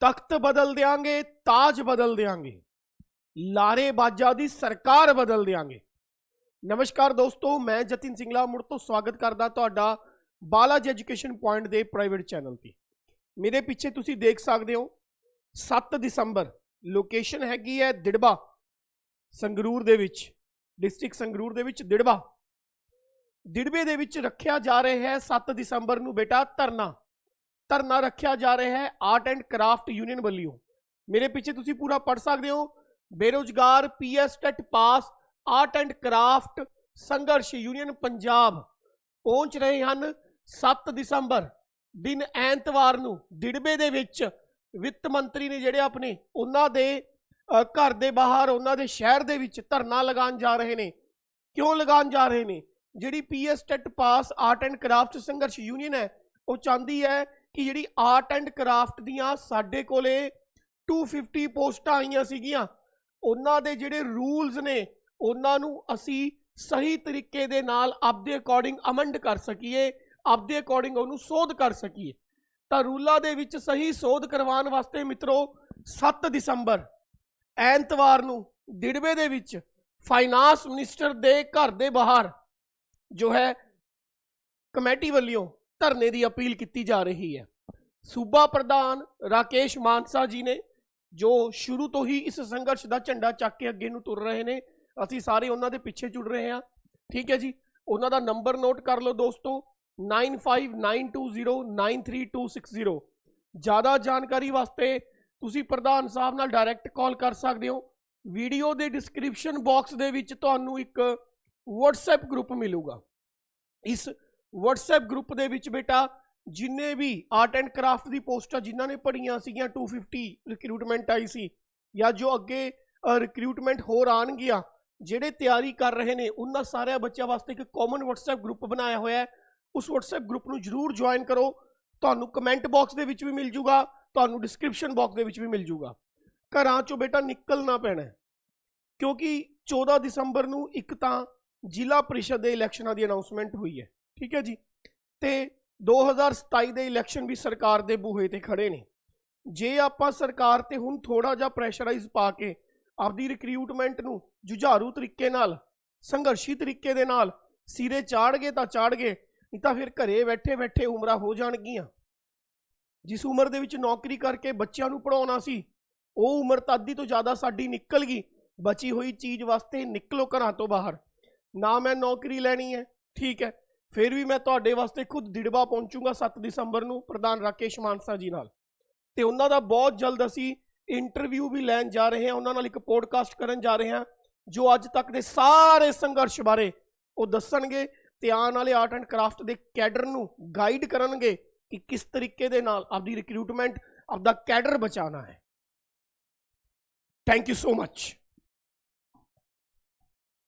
ਤਖਤ ਬਦਲ ਦਿਆਂਗੇ, ਤਾਜ ਬਦਲ ਦਿਆਂਗੇ। ਲਾਰੇ ਬਾਜਾ ਦੀ ਸਰਕਾਰ ਬਦਲ ਦਿਆਂਗੇ। ਨਮਸਕਾਰ ਦੋਸਤੋ, ਮੈਂ ਜਤਿਨ ਸਿੰਘਲਾ ਮੁੜ ਤੋਂ ਸਵਾਗਤ ਕਰਦਾ ਤੁਹਾਡਾ ਬਾਲਾਜ ਐਜੂਕੇਸ਼ਨ ਪੁਆਇੰਟ ਦੇ ਪ੍ਰਾਈਵੇਟ ਚੈਨਲ ਤੇ। ਮੇਰੇ ਪਿੱਛੇ ਤੁਸੀਂ ਦੇਖ ਸਕਦੇ ਹੋ 7 ਦਸੰਬਰ, ਲੋਕੇਸ਼ਨ ਹੈਗੀ ਹੈ ਦਿੜਬਾ, ਸੰਗਰੂਰ ਦੇ ਵਿੱਚ, ਡਿਸਟ੍ਰਿਕਟ ਸੰਗਰੂਰ ਦੇ ਵਿੱਚ ਦਿੜਬਾ। ਦਿੜਬੇ ਦੇ ਵਿੱਚ ਰੱਖਿਆ ਜਾ ਰਿਹਾ ਹੈ 7 ਦਸੰਬਰ ਨੂੰ ਬੇਟਾ ਧਰਨਾ। ਧਰਨਾ ਰੱਖਿਆ ਜਾ ਰਿਹਾ ਹੈ ਆਰਟ ਐਂਡ ਕਰਾਫਟ ਯੂਨੀਅਨ ਵੱਲੋਂ। ਮੇਰੇ ਪਿੱਛੇ ਤੁਸੀਂ ਪੂਰਾ ਪੜ ਸਕਦੇ ਹੋ। ਬੇਰੋਜ਼ਗਾਰ PS TET pass art and craft ਸੰਘਰਸ਼ ਯੂਨੀਅਨ ਪੰਜਾਬ ਪਹੁੰਚ ਰਹੇ ਹਨ 7 ਦਸੰਬਰ, ਦਿਨ ਐਤਵਾਰ ਨੂੰ। ਦਿੜਬੇ ਦੇ ਵਿੱਚ ਵਿੱਤ ਮੰਤਰੀ ਨੇ ਜਿਹੜੇ ਆਪਣੇ, ਉਹਨਾਂ ਦੇ ਘਰ ਦੇ ਬਾਹਰ, ਉਹਨਾਂ ਦੇ ਸ਼ਹਿਰ ਦੇ ਵਿੱਚ ਧਰਨਾ ਲਗਾਉਣ ਜਾ ਰਹੇ ਨੇ। ਕਿਉਂ ਲਗਾਉਣ ਜਾ ਰਹੇ ਨੇ? ਜਿਹੜੀ PS TET pass art and craft ਸੰਘਰਸ਼ ਯੂਨੀਅਨ ਹੈ, ਉਹ ਚਾਹੁੰਦੀ ਹੈ ਕਿ ਜਿਹੜੀ ਆਰਟ ਐਂਡ ਕਰਾਫਟ ਦੀਆਂ ਸਾਡੇ ਕੋਲੇ 250 ਪੋਸਟਾਂ ਆਈਆਂ ਸੀਗੀਆਂ, ਉਹਨਾਂ ਦੇ ਜਿਹੜੇ ਰੂਲਸ ਨੇ, ਉਹਨਾਂ ਨੂੰ ਅਸੀਂ ਸਹੀ ਤਰੀਕੇ ਦੇ ਨਾਲ ਆਪਦੇ ਅਕੋਰਡਿੰਗ ਅਮੈਂਡ ਕਰ ਸਕੀਏ, ਆਪਦੇ ਅਕੋਰਡਿੰਗ ਉਹਨੂੰ ਸੋਧ ਕਰ ਸਕੀਏ। ਤਾਂ ਰੂਲਾਂ ਦੇ ਵਿੱਚ ਸਹੀ ਸੋਧ ਕਰਵਾਉਣ ਵਾਸਤੇ ਮਿੱਤਰੋ 7 ਦਸੰਬਰ, ਐਤਵਾਰ ਨੂੰ ਦਿੜਵੇ ਦੇ ਵਿੱਚ ਫਾਈਨਾਂਸ ਮਿਨਿਸਟਰ ਦੇ ਘਰ ਦੇ ਬਾਹਰ ਜੋ ਹੈ ਕਮੇਟੀ ਵੱਲੋਂ ਧਰਨੇ ਦੀ ਅਪੀਲ ਕੀਤੀ ਜਾ ਰਹੀ ਹੈ। ਸੂਬਾ ਪ੍ਰਧਾਨ ਰਾਕੇਸ਼ ਮਾਨਸਾ ਜੀ ਨੇ ਜੋ ਸ਼ੁਰੂ ਤੋਂ ਹੀ ਇਸ ਸੰਘਰਸ਼ ਦਾ ਝੰਡਾ ਚੱਕ ਕੇ ਅੱਗੇ ਨੂੰ ਤੁਰ ਰਹੇ ਨੇ, ਅਸੀਂ ਸਾਰੇ ਉਹਨਾਂ ਦੇ ਪਿੱਛੇ ਜੁੜ ਰਹੇ ਹਾਂ। ਠੀਕ ਹੈ ਜੀ, ਉਹਨਾਂ ਦਾ ਨੰਬਰ ਨੋਟ ਕਰ ਲਓ ਦੋਸਤੋ 9592093260 ਜ਼ਿਆਦਾ ਜਾਣਕਾਰੀ ਵਾਸਤੇ ਤੁਸੀਂ ਪ੍ਰਧਾਨ ਸਾਹਿਬ ਨਾਲ ਡਾਇਰੈਕਟ ਕਾਲ ਕਰ ਸਕਦੇ ਹੋ। ਵੀਡੀਓ ਦੇ ਡਿਸਕ੍ਰਿਪਸ਼ਨ ਬਾਕਸ ਦੇ ਵਿੱਚ ਤੁਹਾਨੂੰ ਇੱਕ WhatsApp ਗਰੁੱਪ ਮਿਲੂਗਾ। ਇਸ WhatsApp ਗਰੁੱਪ ਦੇ ਵਿੱਚ ਬੇਟਾ, ਜਿੰਨੇ ਵੀ ਆਰਟ ਐਂਡ ਕਰਾਫਟ ਦੀ ਪੋਸਟਾਂ ਜਿਨ੍ਹਾਂ ਨੇ ਪੜੀਆਂ ਸੀਗੀਆਂ 250 ਰਿਕਰੂਟਮੈਂਟ ਆਈ ਸੀ ਜਾਂ ਜੋ ਅੱਗੇ ਰਿਕਰੂਟਮੈਂਟ ਹੋਰ ਆਣਗੀਆਂ ਜਿਹੜੇ ਤਿਆਰੀ ਕਰ ਰਹੇ ਨੇ, ਉਹਨਾਂ ਸਾਰਿਆਂ ਬੱਚਿਆਂ ਵਾਸਤੇ ਇੱਕ ਕਾਮਨ WhatsApp ਗਰੁੱਪ ਬਣਾਇਆ ਹੋਇਆ ਹੈ। ਉਸ WhatsApp ਗਰੁੱਪ ਨੂੰ ਜਰੂਰ ਜੁਆਇਨ ਕਰੋ। ਤੁਹਾਨੂੰ ਕਮੈਂਟ ਬਾਕਸ ਦੇ ਵਿੱਚ ਵੀ ਮਿਲ ਜੂਗਾ, ਤੁਹਾਨੂੰ ਡਿਸਕ੍ਰਿਪਸ਼ਨ ਬਾਕਸ ਦੇ ਵਿੱਚ ਵੀ ਮਿਲ ਜੂਗਾ। ਘਰਾਂ ਚੋਂ ਬੇਟਾ ਨਿਕਲਣਾ ਪੈਣਾ ਕਿਉਂਕਿ 14 ਦਸੰਬਰ ਨੂੰ ਇੱਕ ਤਾਂ ਜ਼ਿਲ੍ਹਾ ਪ੍ਰੀਸ਼ਦ ਦੇ ਇਲੈਕਸ਼ਨਾਂ ਦੀ ਅਨਾਉਂਸਮੈਂਟ ਹੋਈ ਹੈ। ਠੀਕ ਹੈ ਜੀ? ਤੇ 2027 ਦੇ ਇਲੈਕਸ਼ਨ ਵੀ ਸਰਕਾਰ ਦੇ ਬੂਹੇ ਤੇ ਖੜੇ ਨੇ। ਜੇ ਆਪਾਂ ਸਰਕਾਰ ਤੇ ਹੁਣ ਥੋੜਾ ਜਿਹਾ ਪ੍ਰੈਸ਼ਰਾਈਜ਼ ਪਾ ਕੇ ਆਪਦੀ ਰਿਕਰੂਟਮੈਂਟ ਨੂੰ ਜੁਝਾਰੂ ਤਰੀਕੇ ਨਾਲ, ਸੰਘਰਸ਼ੀ ਤਰੀਕੇ ਦੇ ਨਾਲ ਸਿਰੇ ਚਾੜ ਗਏ ਤਾਂ ਚਾੜਗੇ ਨਹੀਂ ਤਾਂ ਫਿਰ ਘਰੇ ਬੈਠੇ ਬੈਠੇ ਉਮਰਾਂ ਹੋ ਜਾਣਗੀਆਂ। ਜਿਸ ਉਮਰ ਦੇ ਵਿੱਚ ਨੌਕਰੀ ਕਰਕੇ ਬੱਚਿਆਂ ਨੂੰ ਪੜਾਉਣਾ ਸੀ, ਉਹ ਉਮਰ ਤਾਂ ਅੱਧੀ ਤੋਂ ਜ਼ਿਆਦਾ ਸਾਡੀ ਨਿਕਲ ਗਈ। ਬਚੀ ਹੋਈ ਚੀਜ਼ ਵਾਸਤੇ ਨਿਕਲੋ ਘਰਾਂ ਤੋਂ ਬਾਹਰ। ਨਾ ਮੈਂ ਨੌਕਰੀ ਲੈਣੀ ਹੈ, ਠੀਕ ਹੈ। ਫਿਰ ਵੀ ਮੈਂ ਤੁਹਾਡੇ ਵਾਸਤੇ ਖੁਦ ਦਿੜਬਾ ਪਹੁੰਚੂਗਾ 7 ਦਸੰਬਰ ਨੂੰ ਪ੍ਰਧਾਨ ਰਾਕੇਸ਼ ਮਾਨਸਾ ਜੀ ਨਾਲ। ਤੇ ਉਹਨਾਂ ਦਾ ਬਹੁਤ ਜਲਦ ਅਸੀਂ ਇੰਟਰਵਿਊ ਵੀ ਲੈਣ ਜਾ ਰਹੇ ਹਾਂ, ਉਹਨਾਂ ਨਾਲ ਇੱਕ ਪੋਡਕਾਸਟ ਕਰਨ ਜਾ ਰਹੇ ਹਾਂ, ਜੋ ਅੱਜ ਤੱਕ ਦੇ ਸਾਰੇ ਸੰਘਰਸ਼ ਬਾਰੇ ਉਹ ਦੱਸਣਗੇ ਤੇ ਆਉਣ ਵਾਲੇ ਆਰਟ ਐਂਡ ਕਰਾਫਟ ਦੇ ਕੈਡਰ ਨੂੰ ਗਾਈਡ ਕਰਨਗੇ ਕਿ ਕਿਸ ਤਰੀਕੇ ਦੇ ਨਾਲ ਆਪਦੀ ਰਿਕਰੂਟਮੈਂਟ ਆਪਦਾ ਕੈਡਰ ਬਚਾਉਣਾ ਹੈ। Thank you so much